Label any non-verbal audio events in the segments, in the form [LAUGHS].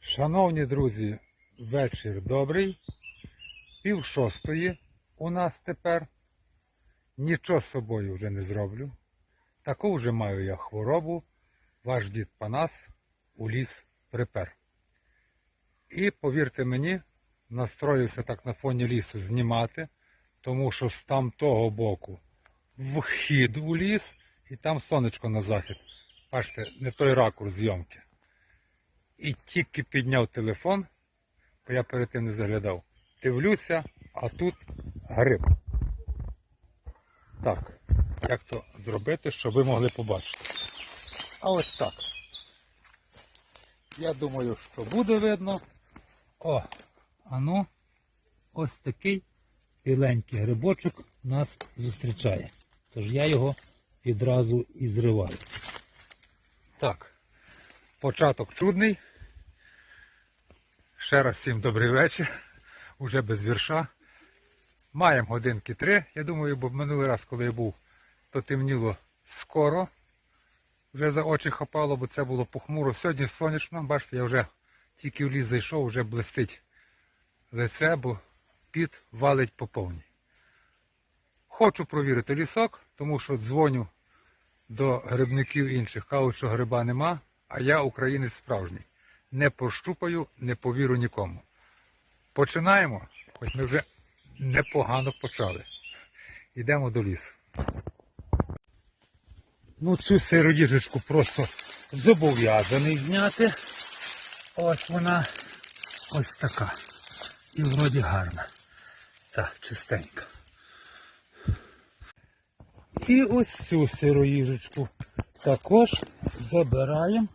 Шановні друзі, вечір добрий. Пів шостої у нас тепер. Нічого з собою вже не зроблю. Таку вже маю я хворобу. Ваш дід Панас у ліс припер. І повірте мені, настроївся так на фоні лісу знімати, тому що з там того боку вхід у ліс і там сонечко на захід. Бачите, не той ракурс зйомки. І тільки підняв телефон, бо я перед тим не заглядав. Дивлюся, а тут гриб. Так, як то зробити, щоб ви могли побачити. А ось так. Я думаю, що буде видно. О, а ну, ось такий біленький грибочок нас зустрічає. Тож я його відразу і зриваю. Так, початок чудний. Ще раз всім добрий вечір. [LAUGHS] Уже без вірша. Маємо годинки три. Я думаю, бо минулий раз, коли я був, то темніло скоро. Вже за очі хапало, бо це було похмуро. Сьогодні сонячно, бачите, я вже тільки в ліс зайшов, вже блистить лице, бо піт валить по повній. Хочу провірити лісок, тому що дзвоню до грибників інших. Кажуть, що гриба нема, а я українець справжній. Не пощупаю, не повірю нікому. Починаємо, хоч ми вже непогано почали. Йдемо до лісу. Ну, цю сироїжечку просто зобов'язаний зняти. Ось вона ось така. І вроді гарна. Так, чистенька. І ось цю сироїжечку також забираємо,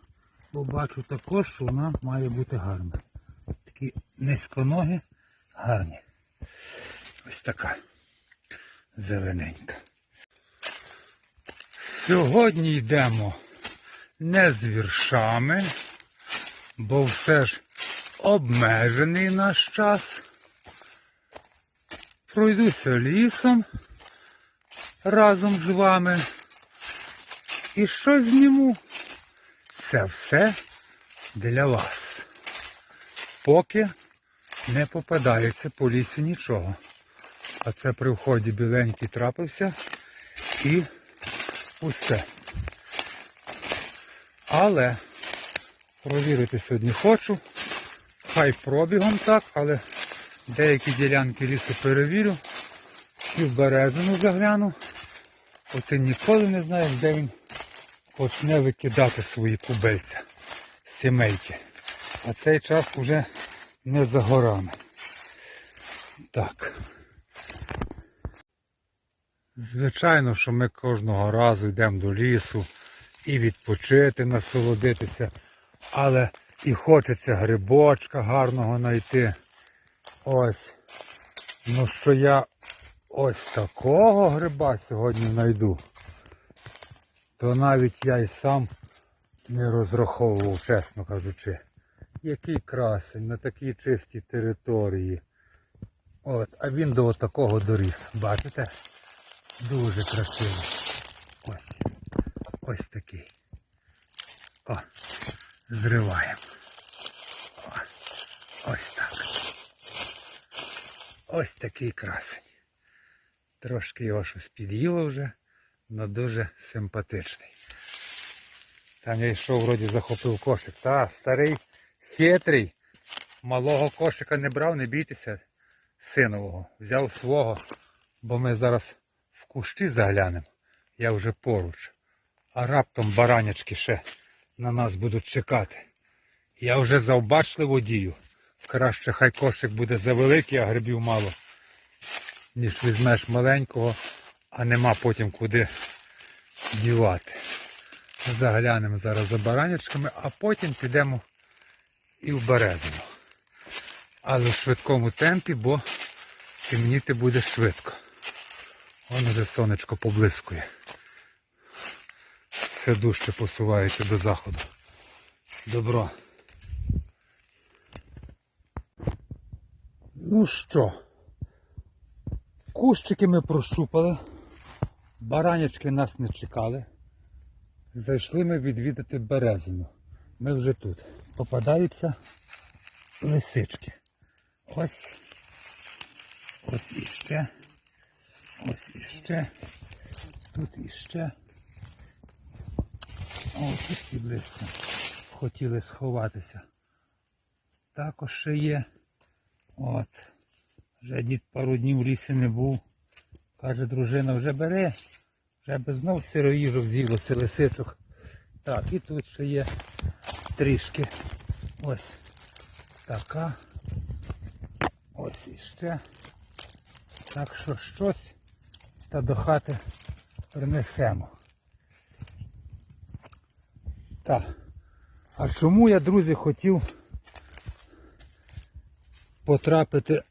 бо бачу також, що вона має бути гарна. Такі низьконоги гарні. Ось така зелененька. Сьогодні йдемо не з віршами, бо все ж обмежений наш час. Пройдуся лісом разом з вами. І що зніму? Це все для вас. Поки не попадається по лісі нічого. А це при вході біленький трапився і усе. Але провірити сьогодні хочу. Хай пробігом так, але деякі ділянки лісу перевірю. І в березину загляну. От ти ніколи не знаєш, де він почне викидати свої кубельця сімейки. А цей час уже не за горами. Так. Звичайно, що ми кожного разу йдемо до лісу і відпочити, насолодитися, але і хочеться грибочка гарного знайти. Ось. Ну що я ось такого гриба сьогодні знайду, то навіть я й сам не розраховував, чесно кажучи. Який красень на такій чистій території. От, а він до такого доріс. Бачите? Дуже красиво. Ось. Ось такий. О, зриваємо. О, ось так. Ось такий красень. Трошки його щось під'їло вже, але дуже симпатичний. Там я йшов, вроді захопив кошик. Та, старий, хитрий. Малого кошика не брав, не бійтеся синового. Взяв свого, бо ми зараз в кущі заглянемо. Я вже поруч. А раптом баранячки ще на нас будуть чекати. Я вже завбачливо дію. Краще хай кошик буде завеликий, а грибів мало, ніж візьмеш маленького, а нема потім куди дівати. Заглянемо зараз за баранячками, а потім підемо і в березину. Але в швидкому темпі, бо темніти буде швидко. Воно вже сонечко поблискує. Все дужче посувається до заходу. Добро. Ну що, кущики ми прощупали, баранячки нас не чекали. Зайшли ми відвідати березину. Ми вже тут. Попадаються лисички. Ось. Ось іще. Ось іще. Тут іще. О, тут і близько. Хотіли сховатися. Також ще є. От. Вже дід пару днів в лісі не був. Каже, дружина вже бере. Вже би знов сироїжок з'їлося лисичок. Так, і тут ще є трішки. Ось така. Ось іще. Так що щось та до хати принесемо. Так. А чому я, друзі, хотів потрапити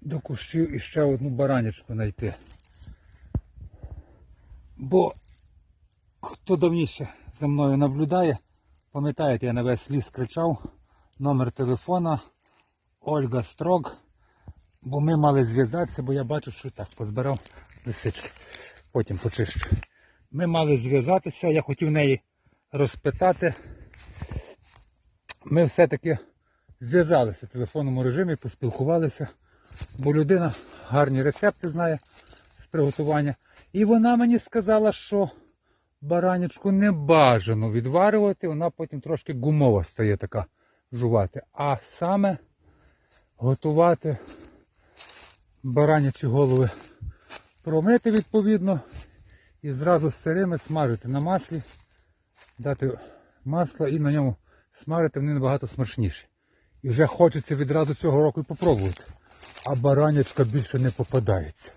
до кущів і ще одну баранячку знайти? Бо хто давніше за мною наблюдає, пам'ятаєте, я на весь ліс кричав номер телефона Ольга Строг. Бо ми мали зв'язатися, бо я бачу, що так, позбирав лисички. Потім почищу. Ми мали зв'язатися, я хотів неї розпитати. Ми все-таки зв'язалися в телефонному режимі, поспілкувалися, бо людина гарні рецепти знає з приготування. І вона мені сказала, що баранячку не бажано відварювати, вона потім трошки гумова стає така жувати. А саме готувати баранячі голови промити відповідно і зразу з сирими смажити на маслі, дати масло і на ньому смажити, вони набагато смачніші. І вже хочеться відразу цього року і попробувати. А баранячка більше не попадається.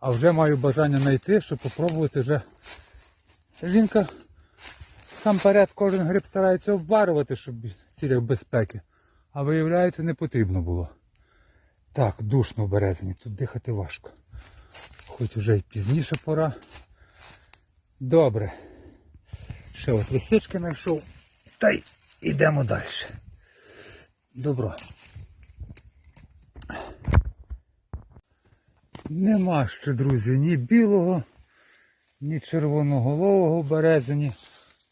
А вже маю бажання знайти, щоб попробувати вже. Жінка сам перед кожен гриб старається обварювати, щоб в цілях безпеки. А виявляється, не потрібно було. Так, душно в березині, тут дихати важко. Хоч вже й пізніше пора. Добре. Ще от лисички знайшов. Та й йдемо далі. Добро. Нема ще, друзі, ні білого, ні червоноголового в березині.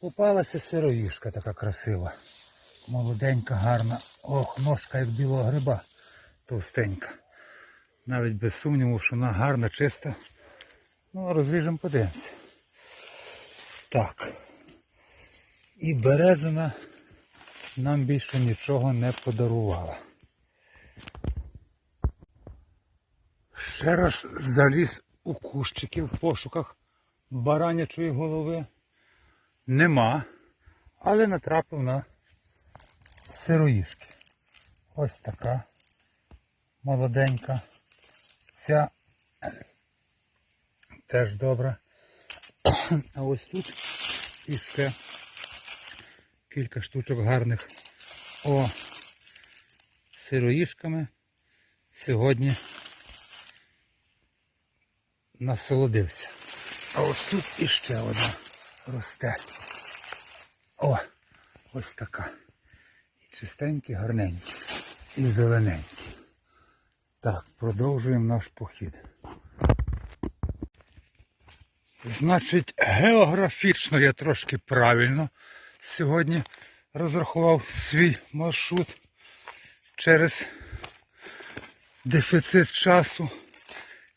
Попалася сироїшка така красива. Молоденька, гарна. Ох, ножка як білого гриба товстенька. Навіть без сумніву, що вона гарна, чиста. Ну, розріжемо, подивимося. Так. І березина нам більше нічого не подарувала. Ще раз заліз у кущики в пошуках баранячої голови. Нема, але натрапив на сироїшки. Ось така молоденька. Ця теж добра. А ось тут іще кілька штучок гарних. О, сироїшками сьогодні насолодився. А ось тут іще одна росте. О, ось така. І чистенькі, гарненькі. І зелененькі. Так, продовжуємо наш похід. Значить, географічно я трошки правильно сьогодні розрахував свій маршрут через дефіцит часу.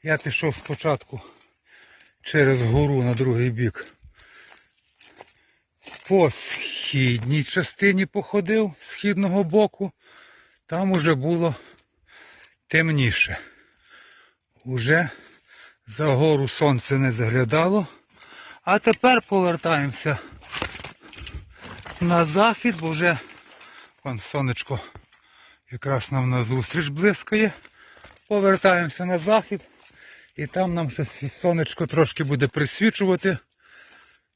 Я пішов спочатку через гору на другий бік. По східній частині походив східного боку. Там уже було темніше. Уже за гору сонце не заглядало. А тепер повертаємося на захід, бо вже вон сонечко якраз нам назустріч блискає. Повертаємося на захід. І там нам щось сонечко трошки буде присвічувати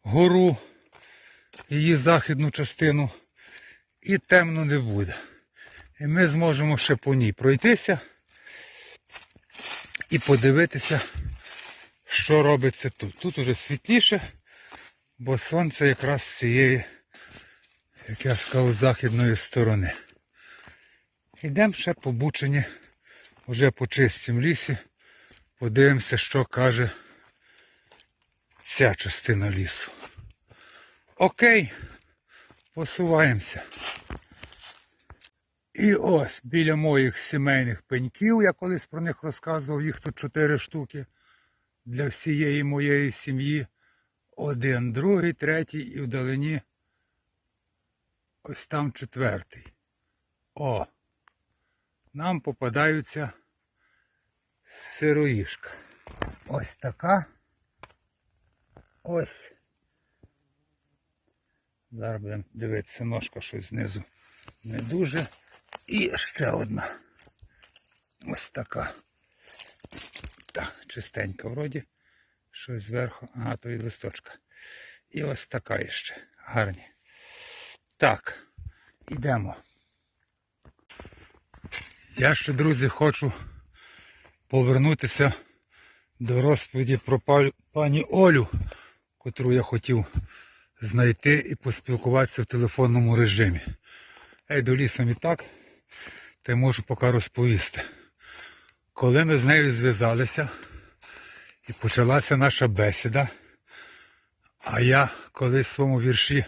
гору, її західну частину. І темно не буде. І ми зможемо ще по ній пройтися і подивитися, що робиться тут. Тут уже світліше, бо сонце якраз з цієї, як я сказав, західної сторони. Йдемо ще по бучині, вже по чистім лісі. Подивимося, що каже ця частина лісу. Окей, посуваємося. І ось біля моїх сімейних пеньків, я колись про них розказував, їх тут чотири штуки для всієї моєї сім'ї. Один, другий, третій і вдалині ось там четвертий. О! Нам попадаються сироїшка. Ось така. Ось. Зараз будемо дивитися, ножка щось знизу не дуже. І ще одна. Ось така. Так, чистенька вроді. Щось зверху. Ага, то від листочка. І ось така іще. Гарні. Так, ідемо. Я ще, друзі, хочу повернутися до розповіді про пані Олю, котру я хотів знайти і поспілкуватися в телефонному режимі. Я йду лісом і так, та й можу поки розповісти. Коли ми з нею зв'язалися і почалася наша бесіда, а я колись в своєму вірші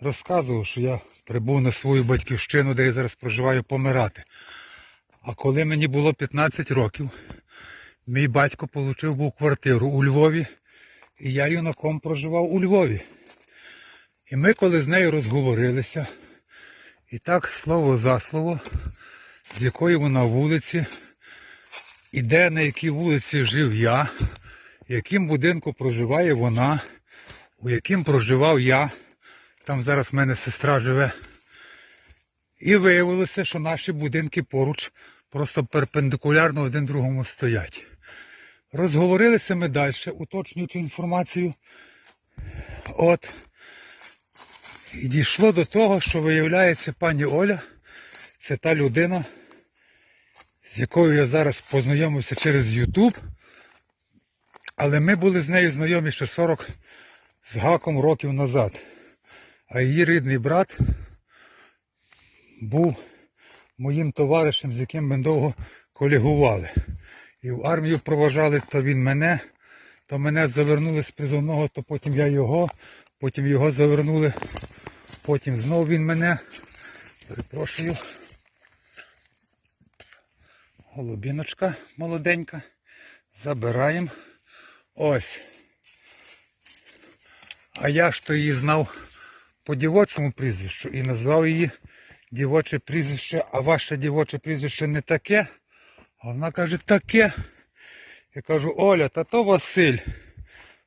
розказував, що я прибув на свою батьківщину, де я зараз проживаю, помирати. А коли мені було 15 років, мій батько отримав був квартиру у Львові, і я юнаком проживав у Львові. І ми коли з нею розговорилися, і так слово за слово, з якої вона вулиці, і де на якій вулиці жив я, в яким будинку проживає вона, у яким проживав я. Там зараз в мене сестра живе. І виявилося, що наші будинки поруч просто перпендикулярно один другому стоять. Розговорилися ми далі, уточнюючи інформацію. От. І дійшло до того, що виявляється пані Оля, це та людина, з якою я зараз познайомився через YouTube. Але ми були з нею знайомі ще 40 з гаком років назад. А її рідний брат був моїм товаришем, з яким ми довго колегували. І в армію проважали то він мене, то мене завернули з призовного, то потім я його, потім його завернули, потім знов він мене. Перепрошую. Голубіночка молоденька. Забираємо. Ось. А я ж то її знав по дівочому прізвищу і назвав її дівоче прізвище, а ваше дівоче прізвище не таке. А вона каже, таке. Я кажу, Оля, та то Василь,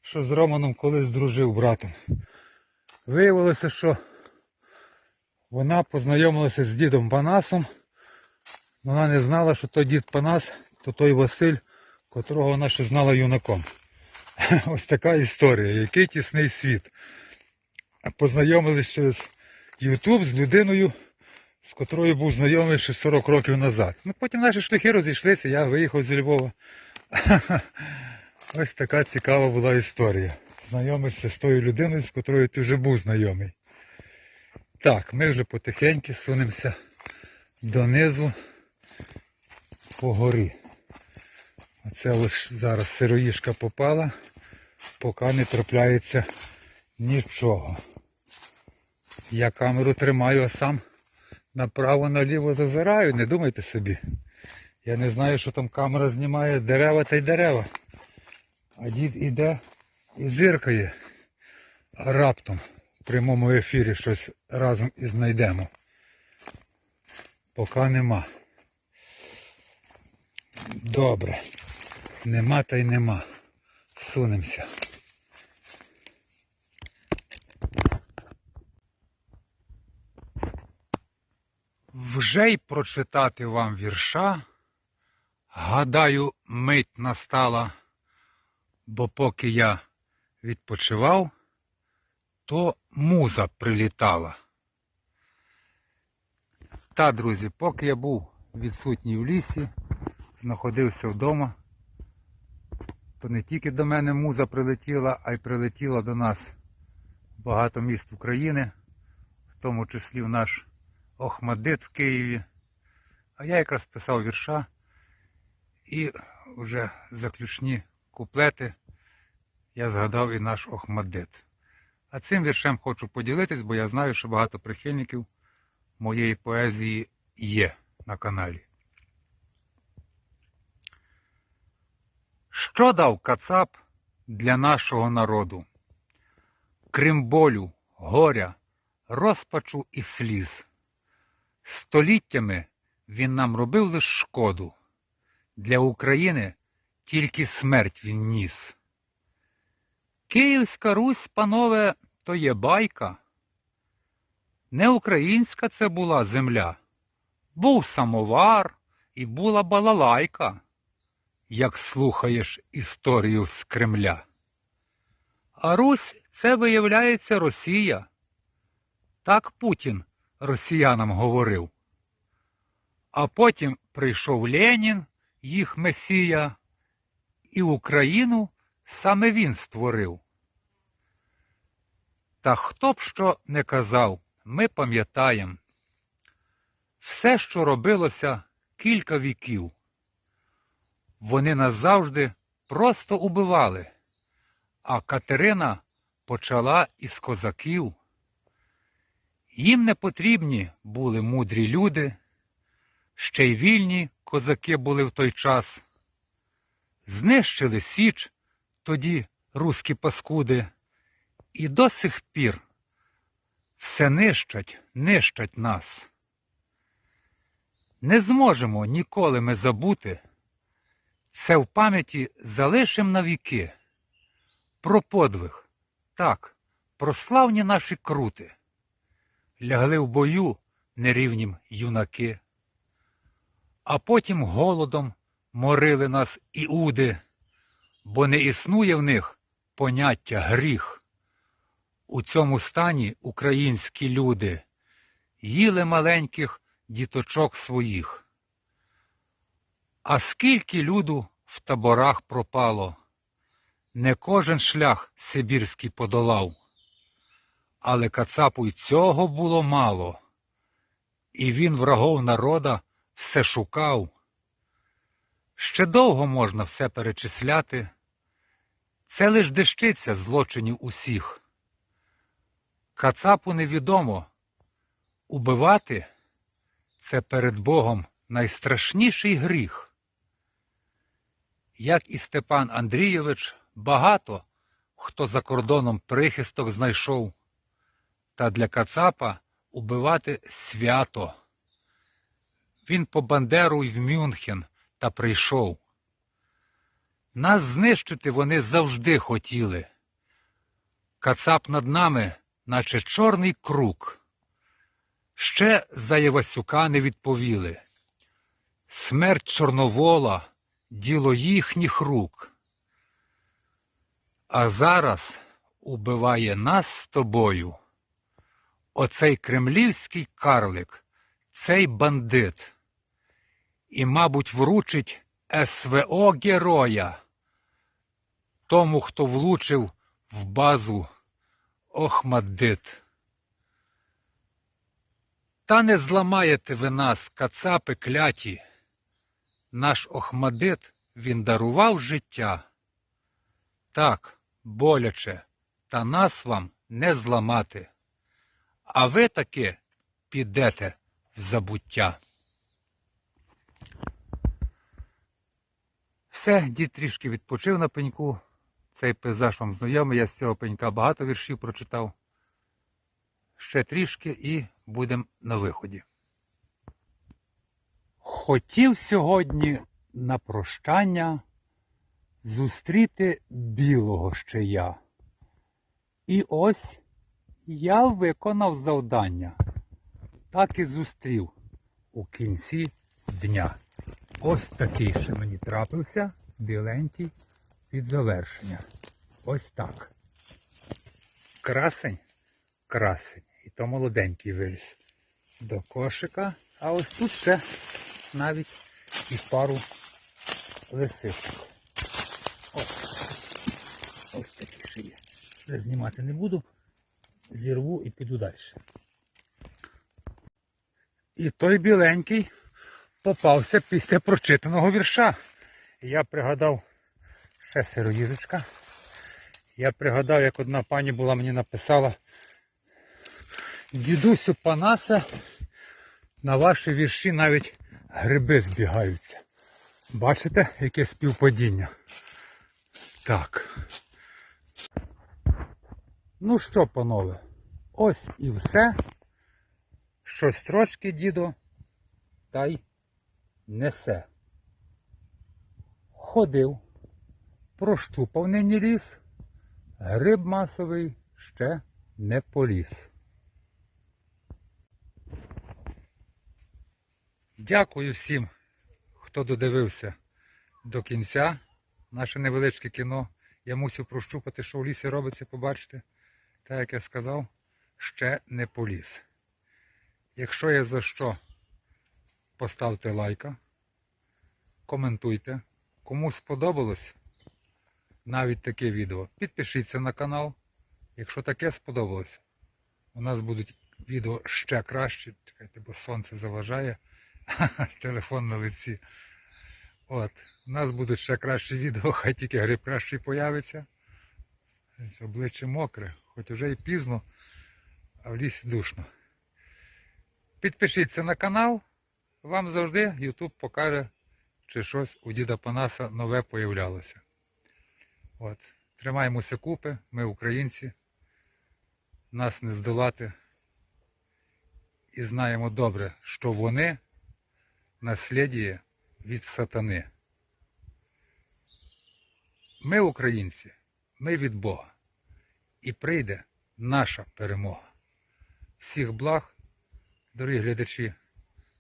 що з Романом колись дружив братом. Виявилося, що вона познайомилася з дідом Панасом. Вона не знала, що той дід Панас, то той Василь, котрого вона ще знала юнаком. [LAUGHS] Ось така історія, який тісний світ. Познайомилися через Ютуб з людиною, з котрою був знайомий ще 40 років назад. Ну потім наші шляхи розійшлися, я виїхав зі Львова. [LAUGHS] Ось така цікава була історія. Знайомишся з тою людиною, з котрою ти вже був знайомий. Так, ми вже потихеньку сунемося донизу по горі. Оце ось зараз сироїшка попала, поки не трапляється нічого. Я камеру тримаю, а сам направо-наліво зазираю, не думайте собі. Я не знаю, що там камера знімає дерева та й дерева. А дід іде і зиркає. Раптом в прямому ефірі щось разом і знайдемо. Поки нема. Добре. Нема та й нема. Сунемося. Вже й прочитати вам вірша. Гадаю, мить настала, бо поки я відпочивав, то муза прилітала. Та, друзі, поки я був відсутній в лісі, знаходився вдома, то не тільки до мене муза прилетіла, а й прилетіла до нас багато міст України, в тому числі в наш Охмадит в Києві. А я якраз писав вірша і вже заключні куплети я згадав і наш Охмадит. А цим віршем хочу поділитись, бо я знаю, що багато прихильників моєї поезії є на каналі. Що дав Кацап для нашого народу? Крім болю, горя, розпачу і сліз. Століттями він нам робив лиш шкоду. Для України тільки смерть він ніс. Київська Русь, панове, то є байка. Не українська це була земля. Був самовар і була балалайка, як слухаєш історію з Кремля. А Русь це виявляється Росія. Так Путін росіянам говорив. А потім прийшов Ленін, їх месія, і Україну саме він створив. Та хто б що не казав, ми пам'ятаємо. Все, що робилося кілька віків. Вони назавжди просто убивали, а Катерина почала із козаків. Їм не потрібні були мудрі люди, ще й вільні козаки були в той час. Знищили Січ тоді руські паскуди, і до сих пір все нищать, нищать нас. Не зможемо ніколи ми забути, це в пам'яті залишим навіки. Про подвиг, так, про славні наші крути. Лягли в бою нерівнім юнаки, а потім голодом морили нас іуди, бо не існує в них поняття гріх. У цьому стані українські люди їли маленьких діточок своїх. А скільки люду в таборах пропало, не кожен шлях сибірський подолав. Але Кацапу й цього було мало, і він врагов народа все шукав. Ще довго можна все перечисляти, це лиш дещиця злочинів усіх. Кацапу невідомо убивати це перед Богом найстрашніший гріх. Як і Степан Андрійович, багато хто за кордоном прихисток знайшов, та для Кацапа убивати свято. Він по Бандеру й в Мюнхен та прийшов. Нас знищити вони завжди хотіли. Кацап над нами, наче чорний круг. Ще за Євасюка не відповіли. Смерть Чорновола діло їхніх рук. А зараз убиває нас з тобою. Оцей кремлівський карлик, цей бандит. І, мабуть, вручить СВО героя. Тому, хто влучив в базу Охмаддит. Та не зламаєте ви нас, кацапи кляті. Наш Охмадит він дарував життя. Так, боляче, та нас вам не зламати. А ви таки підете в забуття. Все, дід трішки відпочив на пеньку. Цей пейзаж вам знайомий, я з цього пенька багато віршів прочитав. Ще трішки і будемо на виході. Хотів сьогодні на прощання зустріти білого ще я. І ось я виконав завдання. Так і зустрів у кінці дня. Ось такий ще мені трапився, біленький від завершення. Ось так. Красень, красень. І то молоденький виріс до кошика. А ось тут ще навіть і пару лисичок. Ось, ось такі ще є. Знімати не буду. Зірву і піду далі. І той біленький попався після прочитаного вірша. Я пригадав ще сироїжечка. Я пригадав, як одна пані була мені написала. Дідусю Панасе, На ваші вірші навіть гриби збігаються. Бачите, яке співпадіння? Так. Ну що, панове, ось і все. Щось трошки, дідо, та й несе. Ходив, прощупав нині ліс, гриб масовий ще не поліз. Дякую всім, хто додивився до кінця наше невеличке кіно. Я мусив прощупати, що в лісі робиться, побачити. Так як я сказав, ще не поліз. Якщо є за що, поставте лайка, коментуйте. Кому сподобалось навіть таке відео, підпишіться на канал. Якщо таке сподобалось, у нас будуть відео ще краще. Чекайте, бо сонце заважає. [LAUGHS] Телефон на лиці. От, у нас будуть ще кращі відео, [LAUGHS] хай тільки гриб кращий появиться. Обличчя мокре, хоч уже і пізно, а в лісі душно. Підпишіться на канал, вам завжди YouTube покаже, чи щось у діда Панаса нове появлялося. От. Тримаємося купи, ми українці, нас не здолати. І знаємо добре, що вони наслідіє від сатани. Ми, українці, ми від Бога. І прийде наша перемога. Всіх благ, дорогі глядачі,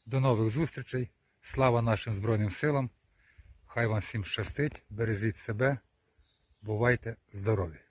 до нових зустрічей. Слава нашим Збройним силам. Хай вам всім щастить, бережіть себе, бувайте здорові!